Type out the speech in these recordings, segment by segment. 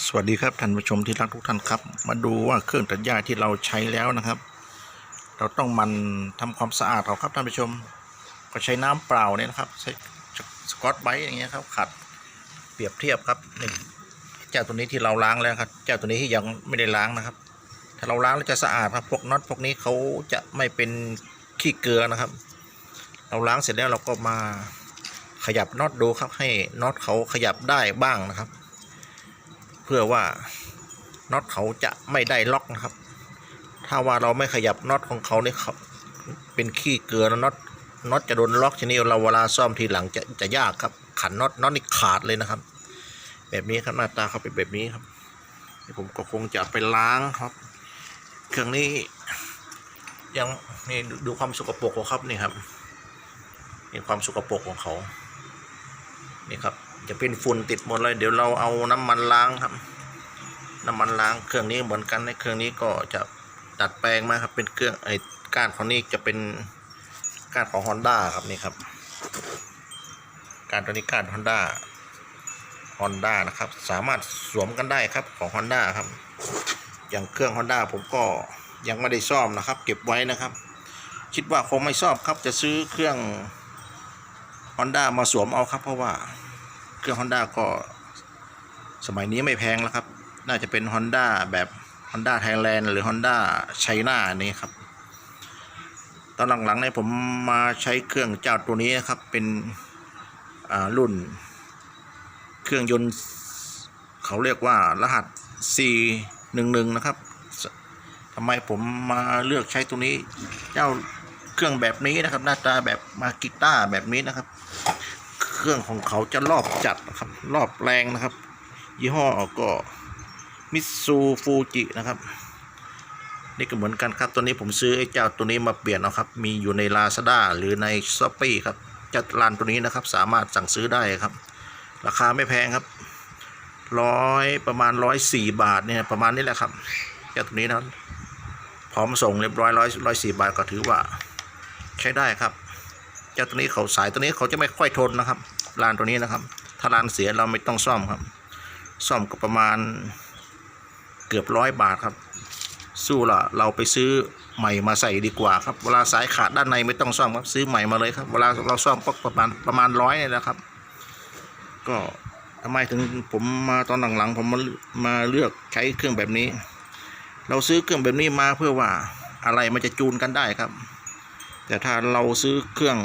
สวัสดีครับท่านผู้ชมที่รักทุกท่านครับ มาดูว่าเครื่องตัดหญ้าที่เราใช้แล้วนะครับ เราต้องมันทำความสะอาดเขาครับท่านผู้ชม ก็ใช้น้ำเปล่าเนี่ยนะครับใช้สกอตไบรท์อย่างเงี้ยครับขัดเปรียบเทียบครับนี่เจ้าตัวนี้ที่เราล้างแล้วครับเจ้าตัวนี้ที่ยังไม่ได้ล้างนะครับ ถ้าเราล้างแล้วจะสะอาดครับพวกน็อตพวกนี้เขาจะไม่เป็นขี้เกลือนะครับ เราล้างเสร็จแล้วเราก็มาขยับน็อตดูครับให้น็อตเขาขยับได้บ้างนะครับ พื่อว่าน็อตเขาจะไม่ได้ล็อกนะครับ ถ้าว่าเราไม่ขยับน็อตของเขาเนี่ยครับเป็นขี้เกลือแล้วน็อตน็อตจะโดนล็อกทีนี้เราเวลาซ่อมทีหลังจะจะยากครับ ขันน็อตน็อตนี่ขาดเลยนะครับ แบบนี้ครับหน้าตาเขาเป็นแบบนี้ครับผมก็คงจะไปล้างครับ เครื่องนี้ยังนี่ดูความสกปรกของเขาครับนี่ครับนี่ความสกปรกของเขานี่ครับ จะเป็นฝุ่นติดหมดเลย เดี๋ยวเราเอาน้ำมันล้างครับ น้ำมันล้างเครื่องนี้เหมือนกันในเครื่องนี้ก็จะดัดแปลงมาครับเป็นเครื่องไอ้ก้านของนี่จะเป็นก้านของ Honda ครับนี่ครับก้านตัวนี้ก้าน Honda Honda นะครับ สามารถสวมกันได้ครับของ Honda ครับ อย่างเครื่อง Honda ผมก็ยังไม่ได้ซ่อมนะครับ เก็บไว้นะครับ คิดว่าคงไม่ซ่อมครับจะซื้อเครื่อง Honda มาสวมเอาครับเพราะว่า เครื่อง Honda ก็สมัยนี้ไม่แพงแล้วครับ น่าจะเป็น Honda แบบ Honda Thailand หรือ Honda China นี่ครับ ตอนหลังๆเนี่ยผมมาใช้เครื่องเจ้าตัวนี้นะครับ เป็นรุ่น เครื่องยนต์ เขาเรียกว่ารหัส C11 นะครับทำไมผมมาเลือกใช้ตัวนี้ เจ้าเครื่องแบบนี้นะครับ หน้าตาแบบมากิต้าแบบนี้นะครับ เครื่องของเขาจะรอบจัดนะครับ รอบแรงนะครับ ยี่ห้อก็มิตซูฟูจินะครับ นี่ก็เหมือนกันครับตัวนี้ผมซื้อไอ้เจ้าตัวนี้มาเปลี่ยนนะครับ มีอยู่ใน Lazada หรือใน s h อ p e e ครับจ้าร้านตัวนี้นะครับ สามารถสั่งซื้อได้ครับ ราคาไม่แพงครับร้อยประมาณร้อยสี่บาทเนี่ยประมาณนี้แหละครับเจ้าตัวนี้นะพร้อมส่งเรียบร้อยร้อยร้อยสี่บาทก็ถือว่าใช้ได้ครับ เจ้าตัวนี้เขาสายตัวนี้เขาจะไม่ค่อยทนนะครับร้านตัวนี้นะครับ ถ้าร้านเสียเราไม่ต้องซ่อมครับ ซ่อมก็ประมาณเกือบร้อยบาทครับ สู้ละเราไปซื้อใหม่มาใส่ดีกว่าครับ เวลาสายขาดด้านในไม่ต้องซ่อมครับซื้อใหม่มาเลยครับ เวลาเราซ่อมก็ประมาณประมาณร้อยนี่แหละครับ ก็ทำไมถึงผมมาตอนหลังๆผมมามาเลือกใช้เครื่องแบบนี้ เราซื้อเครื่องแบบนี้มาเพื่อว่าอะไรมันจะจูนกันได้ครับ แต่ถ้าเราซื้อเครื่อง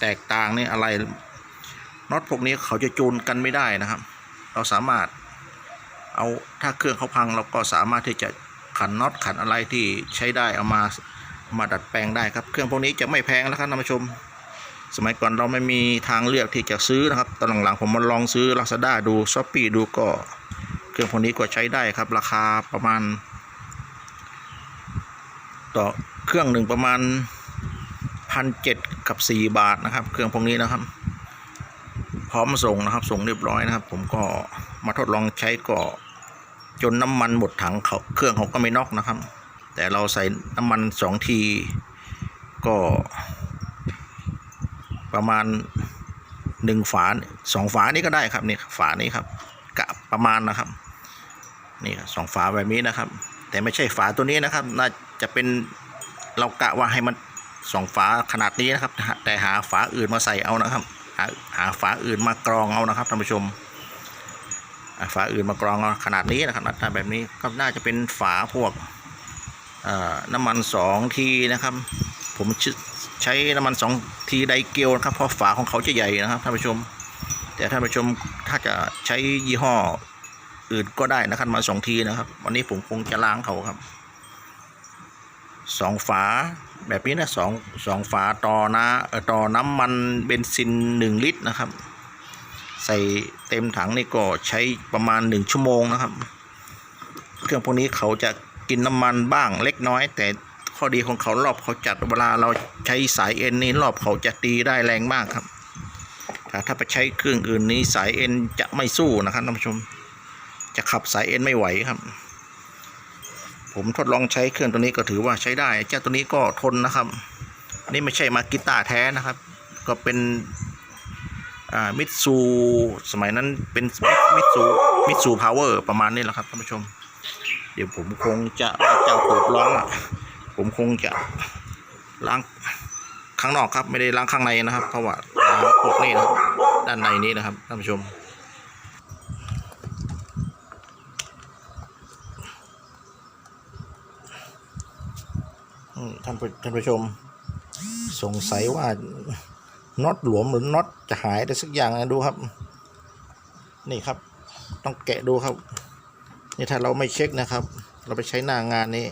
แตกต่างนี่อะไรน็อตพวกนี้เขาจะจูนกันไม่ได้นะครับ เราสามารถเอาถ้าเครื่องเขาพังเราก็สามารถที่จะขันน็อตขันอะไรที่ใช้ได้เอามามาดัดแปลงได้ครับ เครื่องพวกนี้จะไม่แพงแล้วครับท่านผู้ชม สมัยก่อนเราไม่มีทางเลือกที่จะซื้อนะครับ ตอนหลังๆผมมาลองซื้อ Lazada ดูช้อปปีดูก็ เครื่องพวกนี้ก็ใช้ได้ครับ ราคาประมาณ ต่อเครื่องหนึ่งประมาณ พันเจ็ดกับสี่บาทนะครับ เครื่องพวกนี้นะครับ พร้อมส่งนะครับ ส่งเรียบร้อยนะครับ ผมก็มาทดลองใช้ก็จนน้ำมันหมดถังเขาเครื่องเขาก็ไม่น็อกนะครับ แต่เราใส่น้ำมันสองทีก็ประมาณหนึ่งฝาสองฝานี้ก็ได้ครับนี่ฝานี้ครับกะประมาณนะครับนี่สองฝาแบบนี้นะครับ แต่ไม่ใช่ฝาตัวนี้นะครับ น่าจะเป็นเรากะว่าให้มัน สองฝาขนาดนี้นะครับ แต่หาฝาอื่นมาใส่เอานะครับ หาหาฝาอื่นมากรองเอานะครับท่านผู้ชมฝาอื่นมากรองเอาขนาดนี้นะครับหน้าแบบนี้ก็น่าจะเป็นฝาพวกน้ำมันสองทีนะครับ ผมใช้น้ำมันสองทีไดเกลนะครับเพราะฝาของเขาจะใหญ่นะครับท่านผู้ชม แต่ท่านผู้ชมถ้าจะใช้ยี่ห้ออื่นก็ได้นะครับมาสองทีนะครับ วันนี้ผมคงจะล้างเขาครับสองฝา แบบนี้นะสองสองฝาต่อนะต่อน้ำมันเบนซินหนึ่งลิตรนะครับ ใส่เต็มถังนี่ก็ใช้ประมาณหนึ่งชั่วโมงนะครับ เครื่องพวกนี้เขาจะกินน้ำมันบ้างเล็กน้อย แต่ข้อดีของเขารอบเขาจัดเวลาเราใช้สายเอ็นนี้รอบเขาจะตีได้แรงมากครับแต่ถ้าไปใช้เครื่องอื่นนี้สายเอ็นจะไม่สู้นะครับท่านผู้ชม จะขับสายเอ็นไม่ไหวครับ ผมทดลองใช้เครื่องตัวนี้ก็ถือว่าใช้ได้เจ้าตัวนี้ก็ทนนะครับนี่ไม่ใช่มากิต้าแท้นะครับ ก็เป็นมิตซูสมัยนั้นเป็นมิตซูมิตซูพาวเวอร์ประมาณนี้แหละครับท่านผู้ชม เดี๋ยวผมคงจะเจ้าตูบร้องอะผมคงจะล้างข้างนอกครับไม่ได้ล้างข้างในนะครับ เพราะว่าล้างพวกนี้นะครับด้านในนี้นะครับท่านผู้ชม ท่านผู้ท่านผู้ชม สงสัยว่าน็อตหลวมหรือน็อตจะหายได้สักอย่างนะดูครับ นี่ครับ ต้องแกะดูครับ นี่ถ้าเราไม่เช็คนะครับ เราไปใช้หน้างานนี่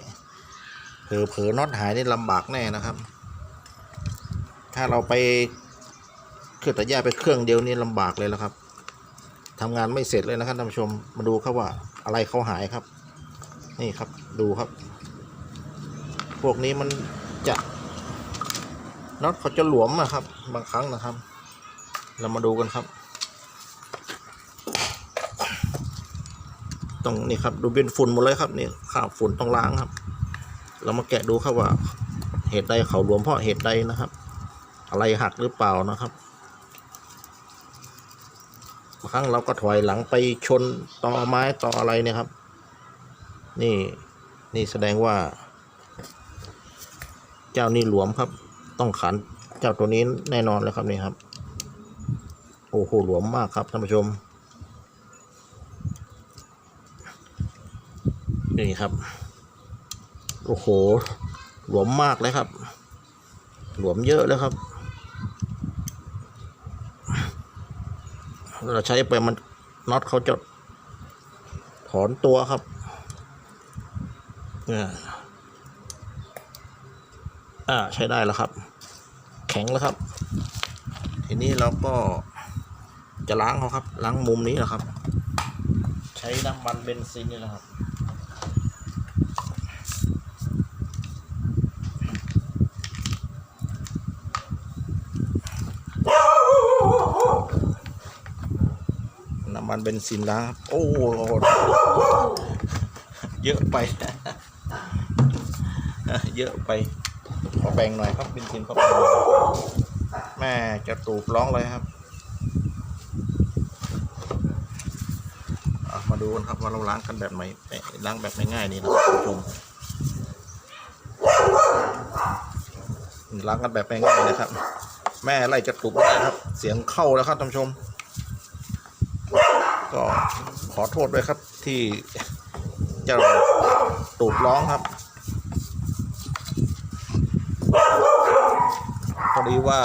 เผลอเผลอน็อตหายนี่ลำบากแน่นะครับ ถ้าเราไปเครื่องตัดหญ้าไปเครื่องเดียวนี่ลำบากเลยแล้วครับทำงานไม่เสร็จเลยนะครับท่านผู้ชมมาดูครับว่าอะไรเขาหายครับ นี่ครับดูครับ พวกนี้มันจะน็อตเขาจะหลวมอะครับ บางครั้งนะครับ เรามาดูกันครับ ตรงนี้ครับดูเป็นฝุ่นหมดเลยครับนี่ข้าวฝุ่นต้องล้างครับ เรามาแกะดูครับว่า เหตุใดเขาหลวมเพราะเหตุใดนะครับ อะไรหักหรือเปล่านะครับบางครั้งเราก็ถอยหลังไปชนต่อไม้ต่ออะไรเนี่ยครับ นี่นี่แสดงว่า เจ้านี่หลวมครับ ต้องขันเจ้าตัวนี้แน่นอนเลยครับนี่ครับ โอ้โหหลวมมากครับท่านผู้ชม นี่ครับ โอ้โหหลวมมากเลยครับ หลวมเยอะเลยครับเราใช้ไปมันน็อตเขาจะถอนตัวครับเนี่ย อ่าใช้ได้แล้วครับ แข็งแล้วครับ ทีนี้เราก็จะล้างเขาครับ ล้างมุมนี้นะครับ ใช้น้ำมันเบนซินนี่แหละครับน้ำมันเบนซินล้างโอ้โหเยอะไป เยอะไป แบ่งหน่อยครับเบนซินเขาแบ่อแม่จะตูบร้องเลยครับมาดูกันครับว่าเราล้างกันแบบไหนล้างแบบง่ายๆนี่นะครับคุณผู้ชมล้างกันแบบง่ายๆนะครับ แม่ไล่จะตูบได้ครับ เสียงเข้าแล้วครับท่านผู้ชม ก็ขอโทษด้วยครับที่จะตูดร้องครับ พอดีว่า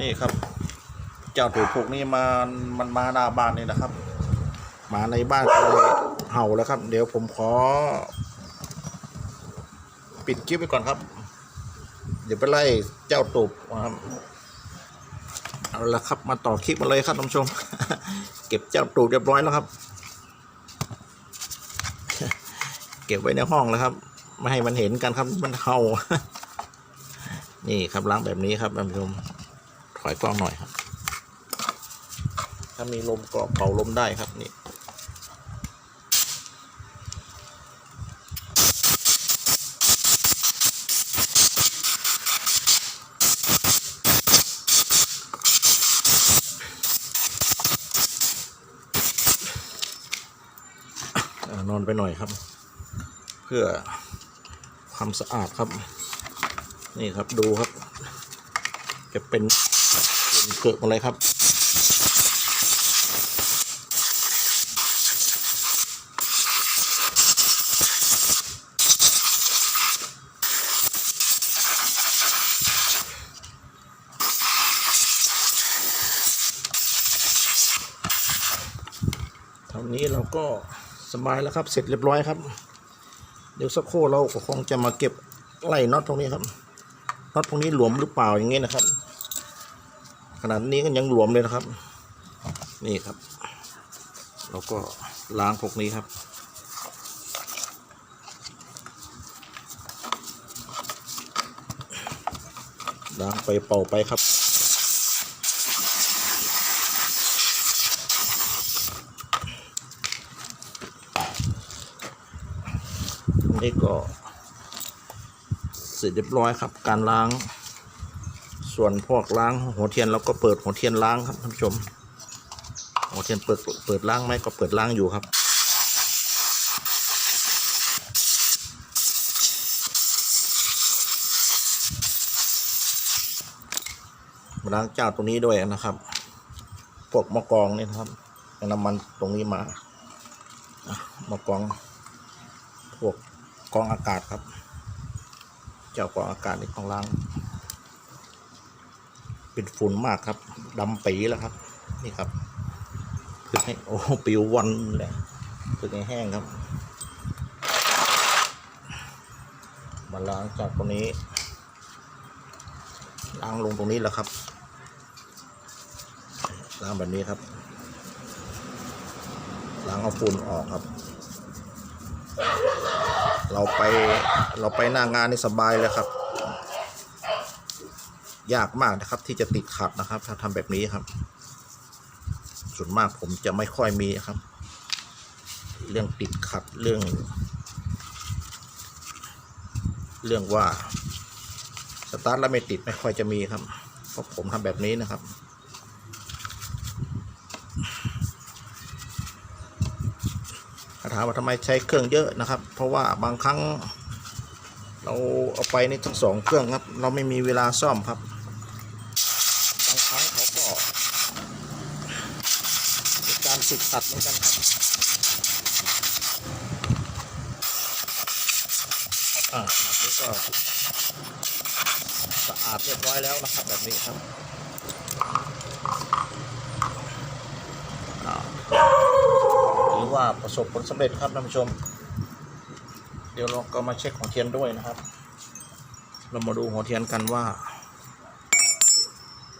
นี่ครับ เจ้าตูดพวกนี้มามันมาหน้าบ้านนี่นะครับ มาในบ้านเลยเห่าแล้วครับ เดี๋ยวผมขอ ปิดคลิปไปก่อนครับ เดี๋ยวไปไล่เจ้าตูบนะครับเอาละครับมาต่อคลิปมาเลยครับท่านผู้ชม เก็บเจ้าตูดเรียบร้อยแล้วครับ เก็บไว้ในห้องแล้วครับ ไม่ให้มันเห็นกันครับมันเห่านี่ครับล้างแบบนี้ครับท่านผู้ชมถอยกล้องหน่อยครับ ถ้ามีลมก็เป่าลมได้ครับนี่นอนไปหน่อยครับ เพื่อ ความสะอาดครับ นี่ครับดูครับ จะเป็นเป็นเกิดอะไรครับ เท่านี้เราก็สบายแล้วครับ เสร็จเรียบร้อยครับ เดี๋ยวสักครู่เราก็คงจะมาเก็บไล่น็อตตรงนี้ครับน็อตตรงนี้หลวมหรือเปล่าอย่างงี้นะครับ ขนาดนี้ก็ยังหลวมเลยนะครับ นี่ครับ เราก็ล้างพวกนี้ครับล้างไปเป่าไปครับ นี่ก็ เสร็จเรียบร้อยครับ การล้าง ส่วนพวกล้างหัวเทียนเราก็เปิดหัวเทียนล้างครับท่านผู้ชม หัวเทียนเปิดเปิดล้างไหมก็เปิดล้างอยู่ครับล้างเจ้าตรงนี้ด้วยนะครับ พวกมะกรองนี่นะครับน้ำมันตรงนี้มา มะกรอง พวก กองอากาศครับ เจ้ากองอากาศนี่ต้องล้าง เป็นฝุ่นมากครับดำปีแล้วครับ นี่ครับเพื่อให้โอ้ปิววันเลยเพื่อให้แห้งครับ มาล้างจากตรงนี้ ล้างลงตรงนี้แหละครับ ล้างแบบนี้ครับ ล้างเอาฝุ่นออกครับ เราไปเราไปหน้างานนี่สบายเลยครับ ยากมากนะครับที่จะติดขัดนะครับ ถ้าทำแบบนี้ครับ ส่วนมากผมจะไม่ค่อยมีครับ เรื่องติดขัดเรื่อง เรื่องว่าสตาร์ทแล้วไม่ติดไม่ค่อยจะมีครับเพราะผมทำแบบนี้นะครับาว่าทำไมใช้เครื่องเยอะนะครับ เพราะว่าบางครั้ง เราเอาไปนี่ทั้งสองเครื่องครับ เราไม่มีเวลาซ่อมครับบางครั้งเขาก็มีการติดขัดเหมือนกันครับอ่าแบบนี้ก็สะอาดเรียบร้อยแล้วนะครับแบบนี้ครับอ่าถือว่า ประสบผลสำเร็จครับท่านผู้ชม เดี๋ยวเราก็มาเช็คหัวเทียนด้วยนะครับ เรามาดูหัวเทียนกันว่า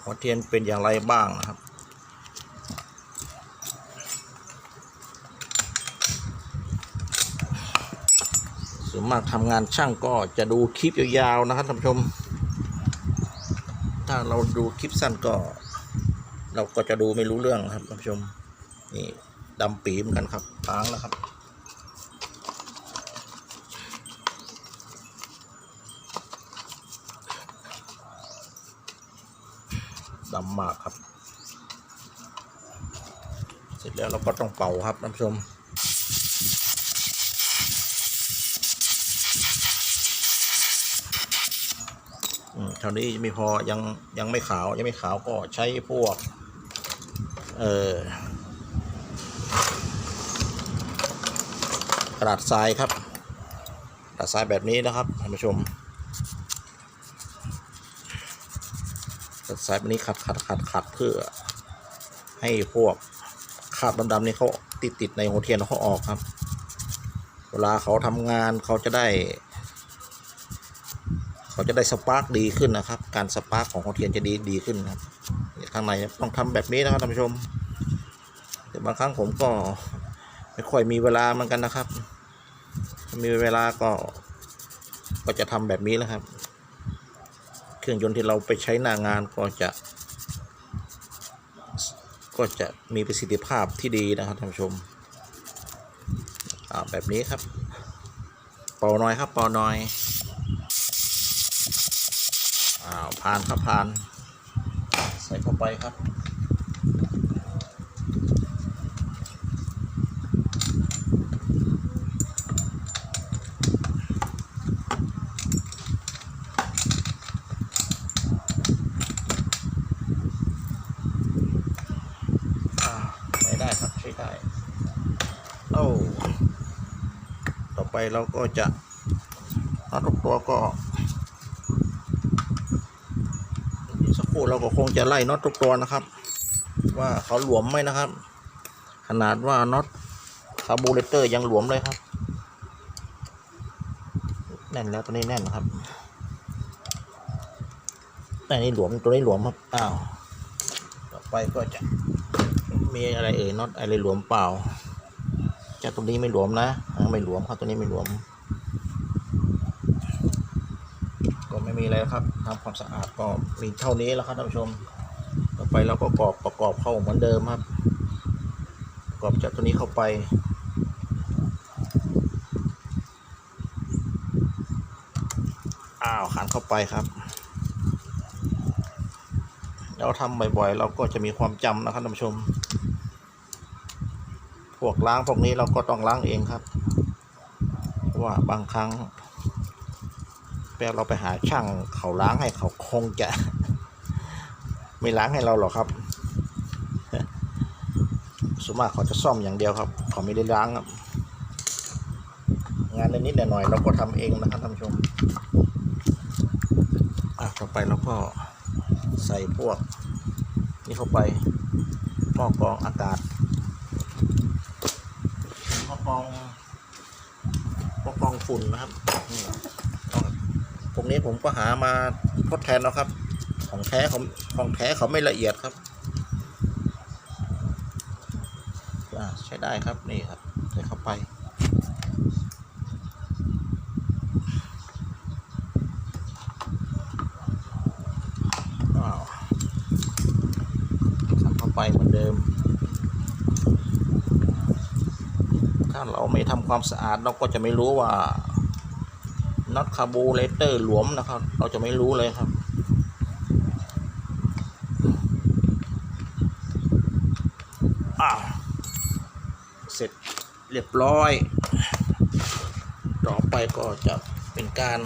หัวเทียนเป็นอย่างไรบ้างนะครับส่วนมากทำงานช่างก็จะดูคลิปยาวๆนะครับท่านผู้ชม ถ้าเราดูคลิปสั้นก็ เราก็จะดูไม่รู้เรื่องครับท่านผู้ชมนี่ ดำปีเหมือนกันครับล้างแล้วครับ ดำมากครับ เสร็จแล้วเราก็ต้องเป่าครับท่านผู้ชมอืมเท่านี้ยังไม่พอยังยังไม่ขาวยังไม่ขาวก็ใช้พวก เอ่อ กระดาษทรายครับกระดาษทรายแบบนี้นะครับท่านผู้ชมตัดสายแบบนี้ขัดขัดขัดขัดเพื่อ ให้พวกคราบดำๆนี่เขาติดติดในหัวเทียนเขาออกครับ เวลาเขาทำงานเขาจะได้ เขาจะได้สปาร์กดีขึ้นนะครับ การสปาร์กของหัวเทียนจะดีดีขึ้นครับข้างในต้องทำแบบนี้นะครับท่านผู้ชมแต่บางครั้งผมก็ไม่ค่อยมีเวลาเหมือนกันนะครับ มีเวลาก็ ก็จะทำแบบนี้แหละครับ เครื่องยนต์ที่เราไปใช้หน้างานก็จะ ก็จะมีประสิทธิภาพที่ดีนะครับท่านผู้ชมอ่าแบบนี้ครับ เป่าน้อยครับเป่าน้อยอ้าวผ่านครับผ่าน ใส่เข้าไปครับ อ่าไม่ได้ครับใช้ได้เอ้าต่อไป เราก็จะน็อตทุกตัวก็สักครู่เราก็คงจะไล่น็อตทุกตัวนะครับ ว่าเขาหลวมไหมนะครับ ขนาดว่าน็อตคาร์บูเรเตอร์ยังหลวมเลยครับ แน่นแล้วตัวนี้แน่นครับแต่นี่หลวมตัวนี้หลวมครับอ้าวต่อไปก็จะมีอะไรเอ่ยน็อตอะไรหลวมเปล่า เจ้าตัวนี้ไม่หลวมนะไม่หลวมครับตัวนี้ไม่หลวม ก็ไม่มีอะไรครับทำความสะอาดก็มีเท่านี้แล้วครับท่านผู้ชม ต่อไปเราก็กรอบประกอบเข้าเหมือนเดิมครับประกอบจากตัวนี้เข้าไปอ้าวขันเข้าไปครับเราทำบ่อยๆ เราก็จะมีความจำนะครับท่านผู้ชม พวกล้างพวกนี้เราก็ต้องล้างเองครับ ว่าบางครั้งแปลเราไปหาช่างเขาล้างให้เขาคงจะ ไม่ล้างให้เราหรอกครับส่วนมากเขาจะซ่อมอย่างเดียวครับเขาไม่ได้ล้างครับ งานนิดหน่อยเราก็ทำเองนะครับท่านผู้ชมอะต่อไปเราก็ใส่พวก นี่เข้าไปหม้อกรองอากาศ กองหม้อกรองฝุ่นนะครับนี่พวกนี้ผมก็หามาทดแทนแล้วครับ ของแท้เขาของแท้เขาไม่ละเอียดครับใช้ได้ครับนี่ครับใส่เข้าไป อ้าวทำเข้าไปเหมือนเดิม ถ้าเราไม่ทำ ความสะอาดเราก็จะไม่รู้ว่าน็อตคาร์บูเรเตอร์หลวมนะครับ เราจะไม่รู้เลยครับ เสร็จเรียบร้อย ต่อไปก็จะเป็นการ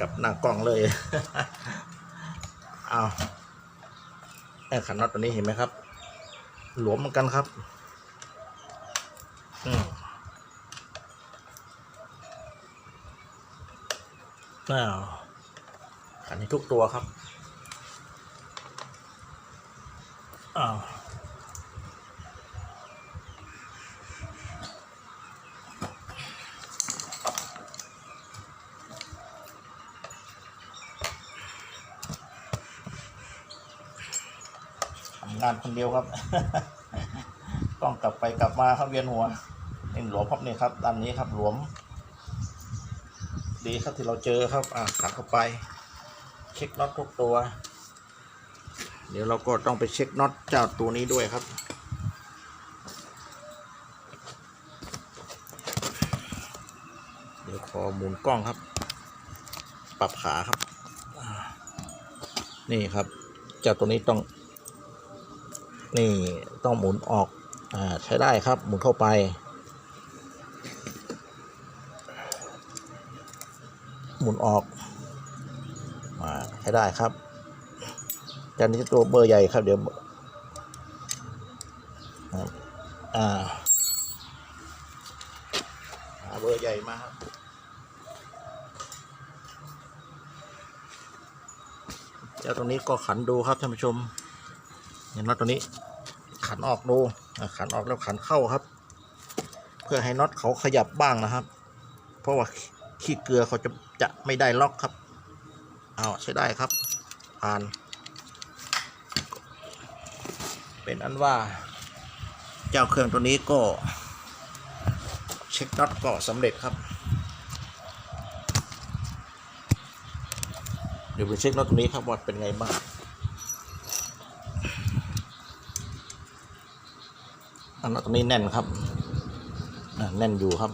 กับหน้ากล้องเลย อาไอ้ขันน็อตตัวนี้เห็นไหมครับ หลวมเหมือนกันครับ อืมอ้าวขันนี้ทุกตัวครับ อ้าว งานคนเดียวครับ ต้องกลับไปกลับมาครับเวียนหัวนี่หลวมครับนี่ครับด้านนี้ครับหลวม ดีครับที่เราเจอครับอ่าขัดเข้าไป เช็คน็อตทุกตัว เดี๋ยวเราก็ต้องไปเช็คน็อตเจ้าตัวนี้ด้วยครับเดี๋ยวขอหมุนกล้องครับ ปรับขาครับ นี่ครับเจ้าตัวนี้ต้อง นี่ต้องหมุนออกอ่าใช้ได้ครับหมุนเข้าไป หมุนออกอ่าใช้ได้ครับจานนี้ตัวเบอร์ใหญ่ครับเดี๋ยวอ่าหาเบอร์ใหญ่มาครับเจ้าตรงนี้ก็ขันดูครับท่านผู้ชมเห็นน็อตตัวนี้ ขันออกดูขันออกแล้วขันเข้าครับ เพื่อให้น็อตเขาขยับบ้างนะครับ เพราะว่าขี้เกลือเขาจะจะไม่ได้ล็อกครับเอาใช้ได้ครับ ผ่าน เป็นอันว่า เจ้าเครื่องตัวนี้ก็ เช็คน็อตก็สำเร็จครับ เดี๋ยวไปเช็คน็อตตัวนี้ครับว่าเป็นไงบ้าง อันตรงนี้แน่นครับแน่นอยู่ครับ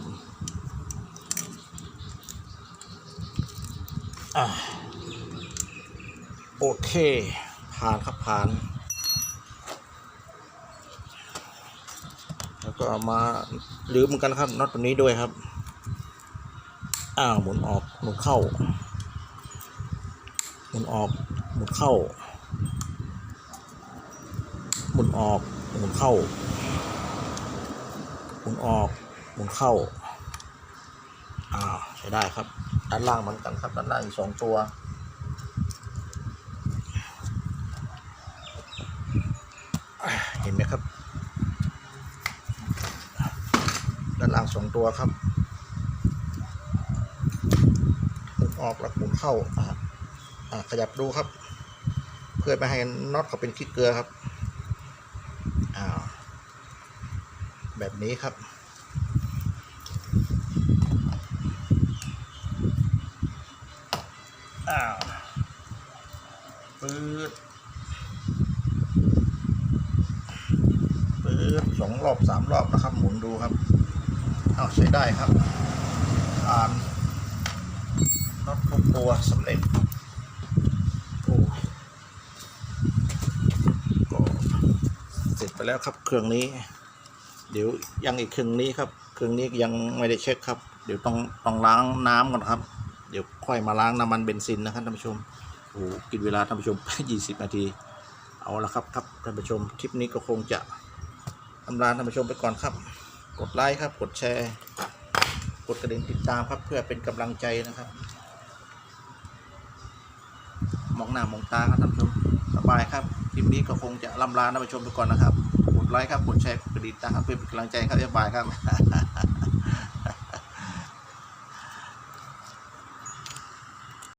อโอเค ผ่านครับผ่าน แล้วก็มาลืมเหมือนกันครับน็อตตัวนี้ด้วยครับ อ้าวหมุนออกหมุนเข้า หมุนออกหมุนเข้า หมุนออกหมุนเข้า หมุนออกหมุนเข้าอ่าใช้ได้ครับ ด้านล่างเหมือนกันครับ ด้านล่างอีกสองตัวเห็นไหมครับ ด้านล่างสองตัวครับหมุนออกแล้วหมุนเข้าอ่าขยับดูครับ เพื่อไม่ให้น็อตเขาเป็นขี้เกลือครับ อ้าว แบบนี้ครับ อ้าวปืดปืดสองรอบสามรอบนะครับ หมุนดูครับเอาใช้ได้ครับอ่านน็อตทุกตัวสำเร็จโอ้ก็เสร็จไปแล้วครับเครื่องนี้ เดี๋ยวยังอีกครื่งนี้ครับครื่งนี้ยังไม่ได้เช็คครับ เดี๋ยวต้องต้องล้างน้ำก่อนครับ เดี๋ยวค่อยมาล้างน้ำมันเบนซินนะครับท่านผู้ชมโอ้โหกินเวลาท่านผู้ชม20 นาที เอาละครับครับท่านผู้ชมคลิปนี้ก็คงจะทำลาท่านผู้ชมไปก่อนครับ กดไลค์ครับกดแชร์ กดกระดิ่งติดตามครับเพื่อเป็นกำลังใจนะครับ มองหน้ามองตาครับท่านผู้ชมสบายครับคลิปนี้ก็คงจะลำลาท่านผู้ชมไปก่อนนะครับ ไลค์ครับกดแชร์กดกระดิ่งตามครับเพื่อเป็นกำลังใจครับบ๊ายบายครับ